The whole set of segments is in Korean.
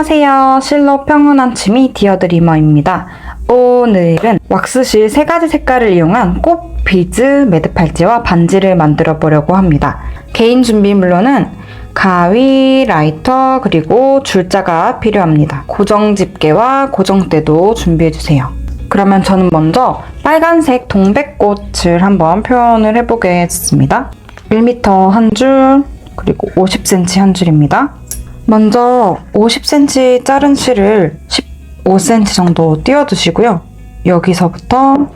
안녕하세요. 실로 평온한 취미 디어드리머입니다. 오늘은 왁스실 세 가지 색깔을 이용한 꽃 비즈 매듭 팔찌와 반지를 만들어 보려고 합니다. 개인 준비물로는 가위, 라이터, 그리고 줄자가 필요합니다. 고정 집게와 고정대도 준비해 주세요. 그러면 저는 먼저 빨간색 동백꽃을 한번 표현을 해보겠습니다. 1m 한 줄, 그리고 50cm 한 줄입니다. 먼저 50cm 자른 실을 15cm 정도 띄워두시고요. 여기서부터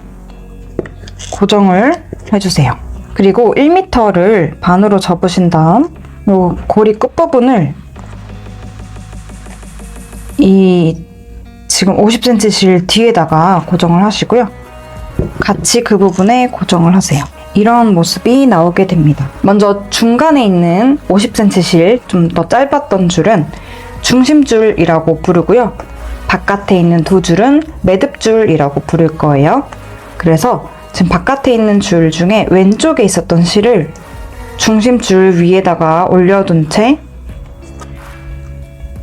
고정을 해주세요. 그리고 1m를 반으로 접으신 다음 요 고리 끝부분을 이 지금 50cm 실 뒤에다가 고정을 하시고요. 같이 그 부분에 고정을 하세요. 이런 모습이 나오게 됩니다. 먼저 중간에 있는 50cm 실 좀 더 짧았던 줄은 중심줄이라고 부르고요. 바깥에 있는 두 줄은 매듭줄이라고 부를 거예요. 그래서 지금 바깥에 있는 줄 중에 왼쪽에 있었던 실을 중심줄 위에다가 올려둔 채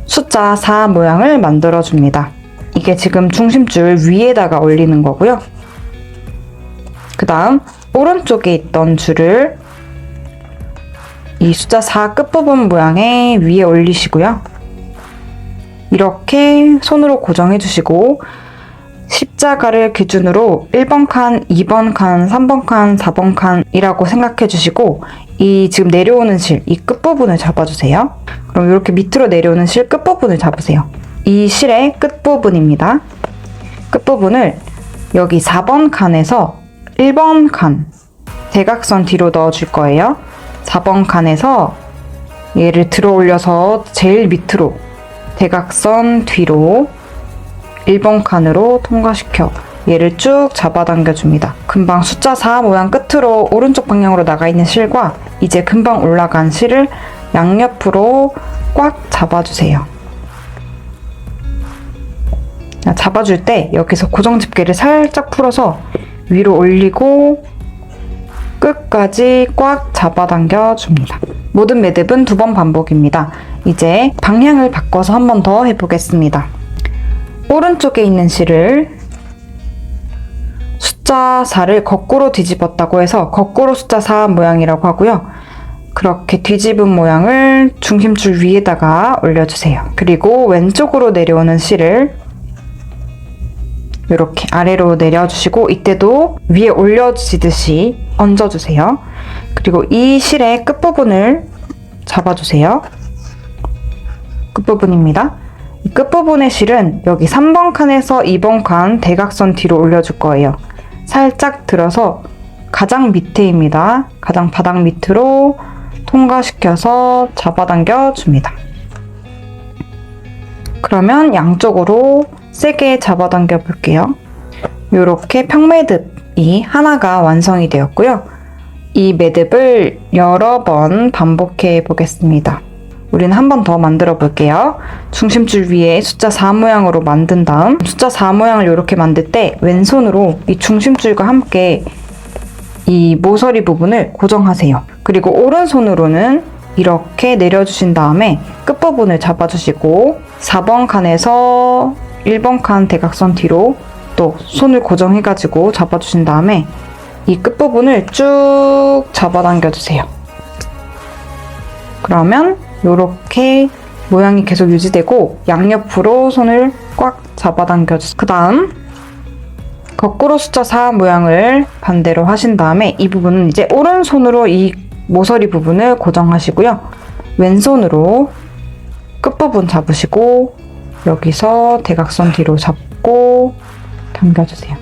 숫자 4 모양을 만들어 줍니다. 이게 지금 중심줄 위에다가 올리는 거고요. 그 다음 오른쪽에 있던 줄을 이 숫자 4 끝부분 모양의 위에 올리시고요. 이렇게 손으로 고정해 주시고 십자가를 기준으로 1번 칸, 2번 칸, 3번 칸, 4번 칸이라고 생각해 주시고 이 지금 내려오는 실, 이 끝부분을 잡아주세요. 그럼 이렇게 밑으로 내려오는 실 끝부분을 잡으세요. 이 실의 끝부분입니다. 끝부분을 여기 4번 칸에서 1번 칸 대각선 뒤로 넣어줄 거예요. 4번 칸에서 얘를 들어 올려서 제일 밑으로 대각선 뒤로 1번 칸으로 통과시켜 얘를 쭉 잡아당겨 줍니다. 금방 숫자 4 모양 끝으로 오른쪽 방향으로 나가 있는 실과 이제 금방 올라간 실을 양옆으로 꽉 잡아주세요. 자, 잡아줄 때 여기서 고정 집게를 살짝 풀어서 위로 올리고 끝까지 꽉 잡아당겨 줍니다. 모든 매듭은 두 번 반복입니다. 이제 방향을 바꿔서 한 번 더 해보겠습니다. 오른쪽에 있는 실을 숫자 4를 거꾸로 뒤집었다고 해서 거꾸로 숫자 4 모양이라고 하고요. 그렇게 뒤집은 모양을 중심줄 위에다가 올려주세요. 그리고 왼쪽으로 내려오는 실을 이렇게 아래로 내려주시고 이때도 위에 올려주시듯이 얹어주세요. 그리고 이 실의 끝부분을 잡아주세요. 끝부분입니다. 이 끝부분의 실은 여기 3번 칸에서 2번 칸 대각선 뒤로 올려줄 거예요. 살짝 들어서 가장 밑에입니다. 가장 바닥 밑으로 통과시켜서 잡아당겨 줍니다. 그러면 양쪽으로 세게 잡아당겨 볼게요. 이렇게 평매듭이 하나가 완성이 되었고요. 이 매듭을 여러 번 반복해 보겠습니다. 우리는 한 번 더 만들어 볼게요. 중심줄 위에 숫자 4 모양으로 만든 다음 숫자 4 모양을 이렇게 만들 때 왼손으로 이 중심줄과 함께 이 모서리 부분을 고정하세요. 그리고 오른손으로는 이렇게 내려주신 다음에 끝부분을 잡아주시고 4번 칸에서 1번 칸 대각선 뒤로 또 손을 고정해가지고 잡아주신 다음에 이 끝부분을 쭉 잡아당겨 주세요. 그러면 이렇게 모양이 계속 유지되고 양옆으로 손을 꽉 잡아당겨 주세요. 그 다음 거꾸로 숫자 4 모양을 반대로 하신 다음에 이 부분은 이제 오른손으로 이 모서리 부분을 고정하시고요. 왼손으로 끝부분 잡으시고 여기서 대각선 뒤로 잡고 당겨주세요.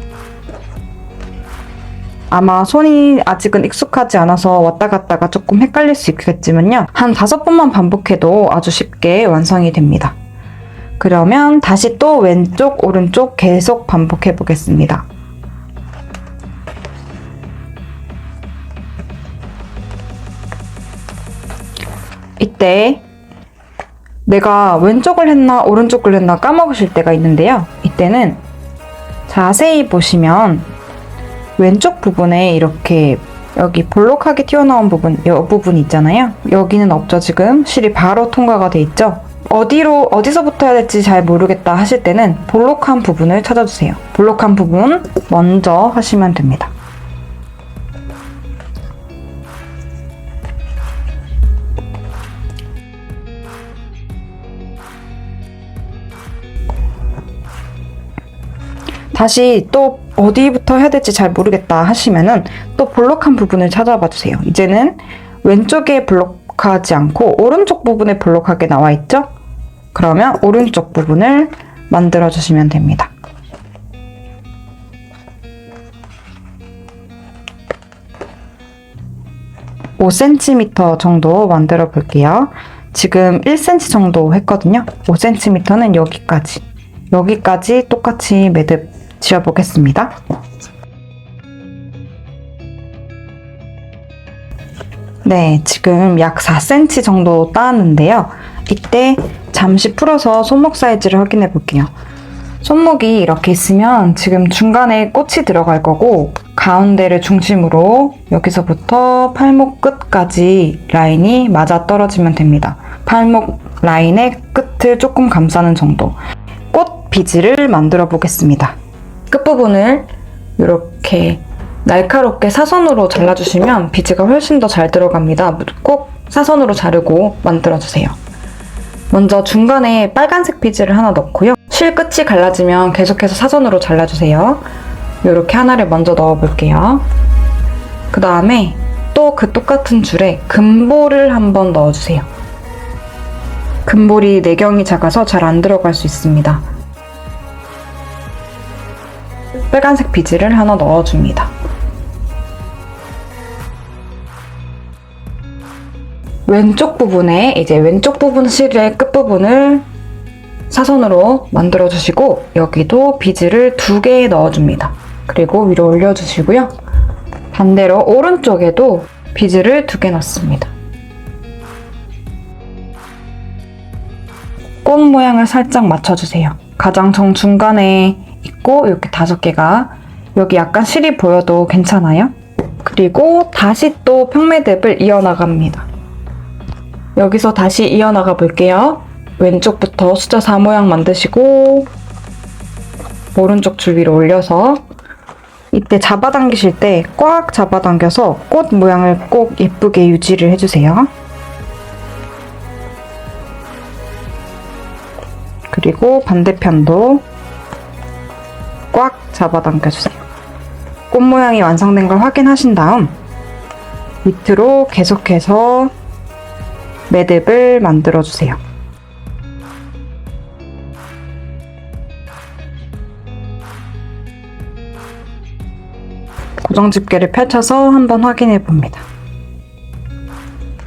아마 손이 아직은 익숙하지 않아서 왔다 갔다가 조금 헷갈릴 수 있겠지만요. 한 다섯 번만 반복해도 아주 쉽게 완성이 됩니다. 그러면 다시 또 왼쪽, 오른쪽 계속 반복해 보겠습니다. 이때 내가 왼쪽을 했나 오른쪽을 했나 까먹으실 때가 있는데요. 이때는 자세히 보시면 왼쪽 부분에 이렇게 여기 볼록하게 튀어나온 부분, 이 부분 있잖아요. 여기는 없죠, 지금. 실이 바로 통과가 돼 있죠. 어디로 어디서부터 해야 될지 잘 모르겠다 하실 때는 볼록한 부분을 찾아주세요. 볼록한 부분 먼저 하시면 됩니다. 다시 또 어디부터 해야 될지 잘 모르겠다 하시면은 또 볼록한 부분을 찾아봐 주세요. 이제는 왼쪽에 볼록하지 않고 오른쪽 부분에 볼록하게 나와 있죠? 그러면 오른쪽 부분을 만들어 주시면 됩니다. (5cm) 정도 만들어 볼게요. 지금 1cm 정도 했거든요. 5cm는 여기까지. 여기까지 똑같이 매듭 지어보겠습니다. 네, 지금 약 4cm 정도 따았는데요. 이때 잠시 풀어서 손목 사이즈를 확인해 볼게요. 손목이 이렇게 있으면 지금 중간에 꽃이 들어갈 거고 가운데를 중심으로 여기서부터 팔목 끝까지 라인이 맞아 떨어지면 됩니다. 팔목 라인의 끝을 조금 감싸는 정도. 꽃 비즈를 만들어 보겠습니다. 끝부분을 이렇게 날카롭게 사선으로 잘라주시면 비즈가 훨씬 더 잘 들어갑니다. 꼭 사선으로 자르고 만들어주세요. 먼저 중간에 빨간색 비즈를 하나 넣고요. 실 끝이 갈라지면 계속해서 사선으로 잘라주세요. 이렇게 하나를 먼저 넣어볼게요. 그 다음에 또 그 똑같은 줄에 금볼을 한번 넣어주세요. 금볼이 내경이 작아서 잘 안 들어갈 수 있습니다. 빨간색 비즈를 하나 넣어줍니다. 왼쪽 부분에 이제 왼쪽 부분 실의 끝부분을 사선으로 만들어 주시고 여기도 비즈를 두 개 넣어줍니다. 그리고 위로 올려주시고요. 반대로 오른쪽에도 비즈를 두 개 넣습니다. 꽃 모양을 살짝 맞춰주세요. 가장 정중간에 있고 이렇게 다섯 개가 여기 약간 실이 보여도 괜찮아요. 그리고 다시 또 평매듭을 이어나갑니다. 여기서 다시 이어나가 볼게요. 왼쪽부터 숫자 4 모양 만드시고 오른쪽 줄 위로 올려서 이때 잡아당기실 때 꽉 잡아당겨서 꽃 모양을 꼭 예쁘게 유지를 해주세요. 그리고 반대편도 꽉 잡아당겨주세요. 꽃 모양이 완성된 걸 확인하신 다음 밑으로 계속해서 매듭을 만들어주세요. 고정 집게를 펼쳐서 한번 확인해 봅니다.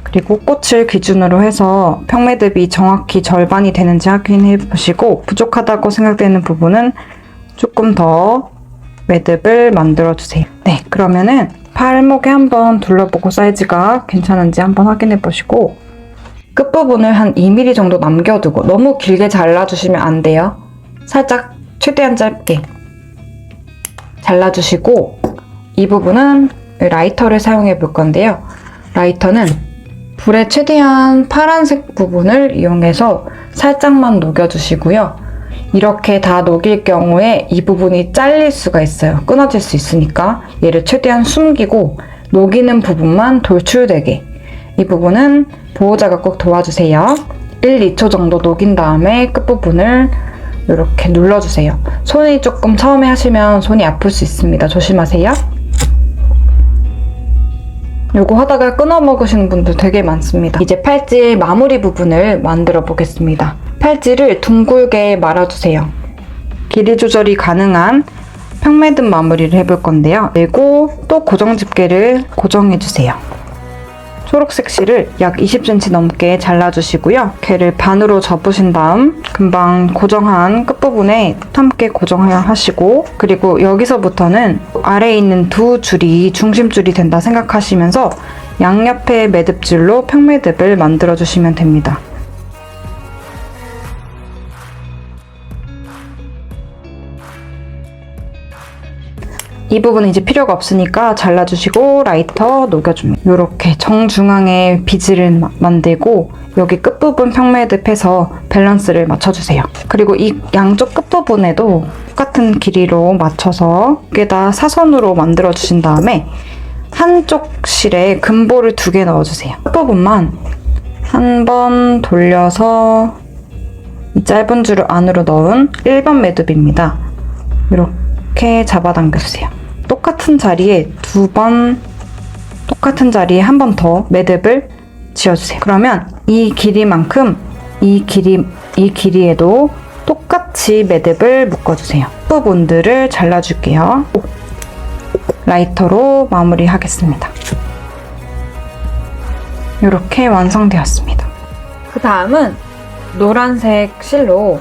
그리고 꽃을 기준으로 해서 평매듭이 정확히 절반이 되는지 확인해 보시고 부족하다고 생각되는 부분은 조금 더 매듭을 만들어 주세요. 네, 그러면은 팔목에 한번 둘러보고 사이즈가 괜찮은지 한번 확인해 보시고 끝부분을 한 2mm 정도 남겨두고 너무 길게 잘라주시면 안 돼요. 살짝 최대한 짧게 잘라주시고 이 부분은 라이터를 사용해 볼 건데요. 라이터는 불에 최대한 파란색 부분을 이용해서 살짝만 녹여주시고요. 이렇게 다 녹일 경우에 이 부분이 잘릴 수가 있어요. 끊어질 수 있으니까 얘를 최대한 숨기고 녹이는 부분만 돌출되게 이 부분은 보호자가 꼭 도와주세요. 1, 2초 정도 녹인 다음에 끝부분을 이렇게 눌러주세요. 손이 조금 처음에 하시면 손이 아플 수 있습니다. 조심하세요. 요거 하다가 끊어 먹으시는 분들 되게 많습니다. 이제 팔찌의 마무리 부분을 만들어 보겠습니다. 팔찌를 둥글게 말아주세요. 길이 조절이 가능한 평매듭 마무리를 해볼 건데요. 그리고 또 고정 집게를 고정해주세요. 초록색 실을 약 20cm 넘게 잘라주시고요. 걔를 반으로 접으신 다음 금방 고정한 끝부분에 함께 고정하시고 그리고 여기서부터는 아래에 있는 두 줄이 중심줄이 된다 생각하시면서 양옆에 매듭줄로 평매듭을 만들어 주시면 됩니다. 이 부분은 이제 필요가 없으니까 잘라주시고 라이터 녹여줍니다. 이렇게 정중앙에 비즈를 마- 만들고 여기 끝부분 평매듭해서 밸런스를 맞춰주세요. 그리고 이 양쪽 끝부분에도 똑같은 길이로 맞춰서 여기다 사선으로 만들어주신 다음에 한쪽 실에 금볼을 두 개 넣어주세요. 끝부분만 한 번 돌려서 이 짧은 줄을 안으로 넣은 1번 매듭입니다. 이렇게 잡아당겨주세요. 똑같은 자리에 두 번, 똑같은 자리에 한 번 더 매듭을 지어주세요. 그러면 이 길이만큼 이 길이, 이 길이에도 똑같이 매듭을 묶어주세요. 부분들을 잘라줄게요. 라이터로 마무리하겠습니다. 이렇게 완성되었습니다. 그 다음은 노란색 실로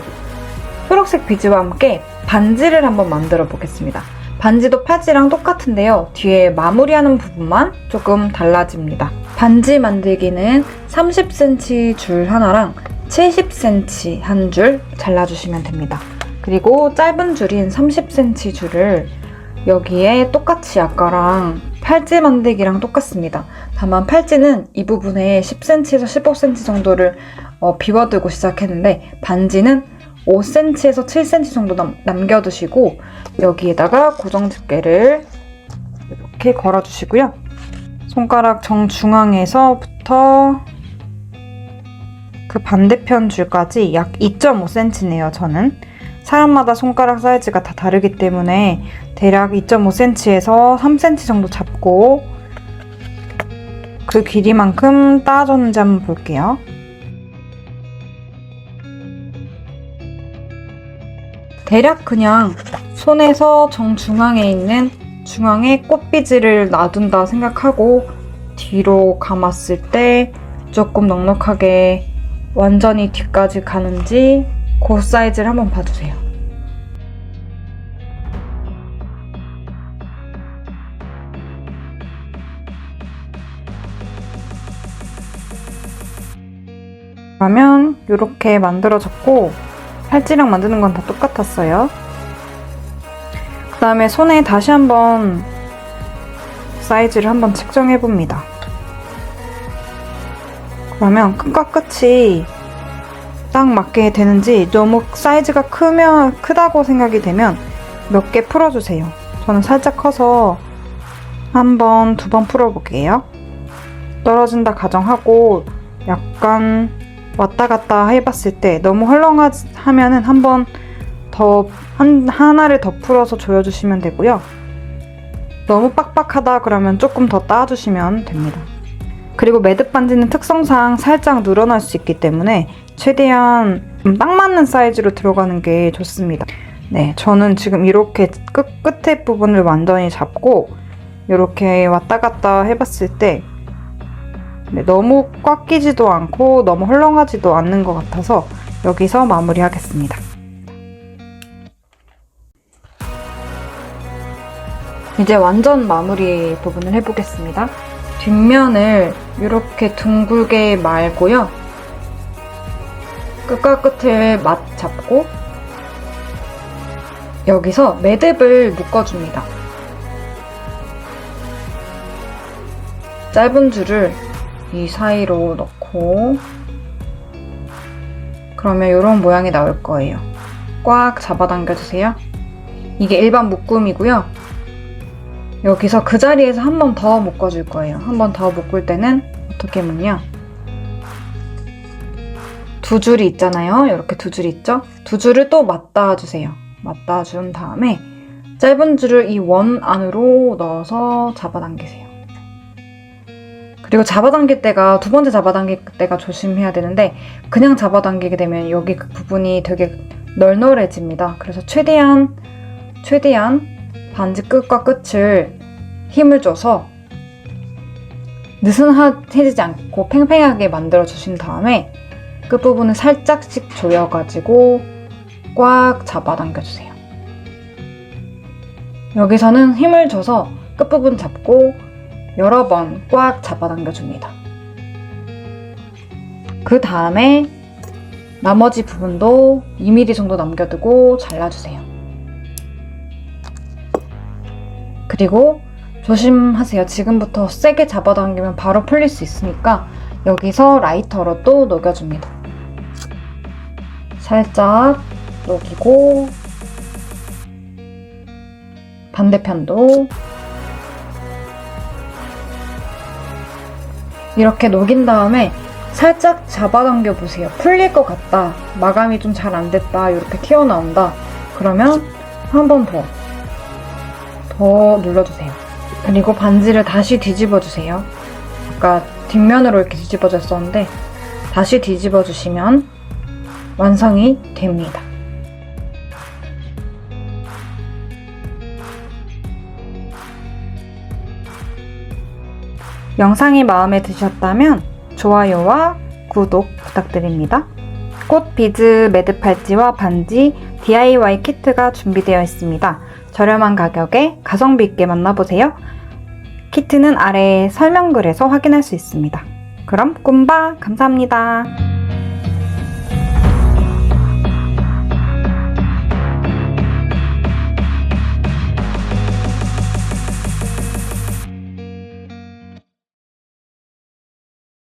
초록색 비즈와 함께 반지를 한번 만들어 보겠습니다. 반지도 팔찌랑 똑같은데요. 뒤에 마무리하는 부분만 조금 달라집니다. 반지 만들기는 30cm 줄 하나랑 70cm 한 줄 잘라주시면 됩니다. 그리고 짧은 줄인 30cm 줄을 여기에 똑같이 아까랑 팔찌 만들기랑 똑같습니다. 다만 팔찌는 이 부분에 10cm에서 15cm 정도를 어, 비워두고 시작했는데 반지는 5cm에서 7cm 정도 남, 남겨두시고 여기에다가 고정 집게를 이렇게 걸어주시고요. 손가락 정중앙에서부터 그 반대편 줄까지 약 2.5cm네요, 저는. 사람마다 손가락 사이즈가 다 다르기 때문에 대략 2.5cm에서 3cm 정도 잡고 그 길이만큼 따졌는지 한번 볼게요. 대략 그냥 손에서 정중앙에 있는 중앙에 꽃비즈를 놔둔다 생각하고 뒤로 감았을 때 조금 넉넉하게 완전히 뒤까지 가는지 그 사이즈를 한번 봐주세요. 그러면 이렇게 만들어졌고 팔찌랑 만드는 건 다 똑같았어요. 그 다음에 손에 다시 한번 사이즈를 한번 측정해 봅니다. 그러면 끝과 끝이 딱 맞게 되는지 너무 사이즈가 크면 크다고 생각이 되면 몇 개 풀어주세요. 저는 살짝 커서 한 번, 두 번 풀어볼게요. 떨어진다 가정하고 약간 왔다 갔다 해봤을 때 너무 헐렁하면은 한번 더 한 하나를 더 풀어서 조여주시면 되고요. 너무 빡빡하다 그러면 조금 더 따주시면 됩니다. 그리고 매듭 반지는 특성상 살짝 늘어날 수 있기 때문에 최대한 음, 딱 맞는 사이즈로 들어가는 게 좋습니다. 네, 저는 지금 이렇게 끝, 끝에 부분을 완전히 잡고 이렇게 왔다 갔다 해봤을 때 네, 너무 꽉 끼지도 않고 너무 헐렁하지도 않는 것 같아서 여기서 마무리하겠습니다. 이제 완전 마무리 부분을 해보겠습니다. 뒷면을 이렇게 둥글게 말고요. 끝과 끝을 맞 잡고 여기서 매듭을 묶어줍니다. 짧은 줄을 이 사이로 넣고 그러면 이런 모양이 나올 거예요. 꽉 잡아당겨 주세요. 이게 일반 묶음이고요. 여기서 그 자리에서 한 번 더 묶어줄 거예요. 한 번 더 묶을 때는 어떻게 묶냐? 두 줄이 있잖아요. 이렇게 두 줄이 있죠? 두 줄을 또 맞닿아 주세요. 맞닿아 준 다음에 짧은 줄을 이 원 안으로 넣어서 잡아당기세요. 그리고 잡아당길 때가 두 번째 잡아당길 때가 조심해야 되는데 그냥 잡아당기게 되면 여기 그 부분이 되게 널널해집니다. 그래서 최대한 최대한 반지 끝과 끝을 힘을 줘서 느슨해지지 않고 팽팽하게 만들어 주신 다음에 끝부분을 살짝씩 조여가지고 꽉 잡아당겨 주세요. 여기서는 힘을 줘서 끝부분 잡고 여러 번 꽉 잡아당겨 줍니다. 그 다음에 나머지 부분도 2mm 정도 남겨두고 잘라주세요. 그리고 조심하세요. 지금부터 세게 잡아당기면 바로 풀릴 수 있으니까 여기서 라이터로 또 녹여줍니다. 살짝 녹이고 반대편도 이렇게 녹인 다음에 살짝 잡아당겨 보세요. 풀릴 것 같다. 마감이 좀 잘 안 됐다. 이렇게 튀어나온다. 그러면 한 번 더. 더 눌러주세요. 그리고 반지를 다시 뒤집어 주세요. 아까 뒷면으로 이렇게 뒤집어졌었는데 다시 뒤집어 주시면 완성이 됩니다. 영상이 마음에 드셨다면 좋아요와 구독 부탁드립니다. 꽃 비즈 매듭 팔찌와 반지 DIY 키트가 준비되어 있습니다. 저렴한 가격에 가성비 있게 만나보세요. 키트는 아래 설명글에서 확인할 수 있습니다. 그럼 꿈바 감사합니다.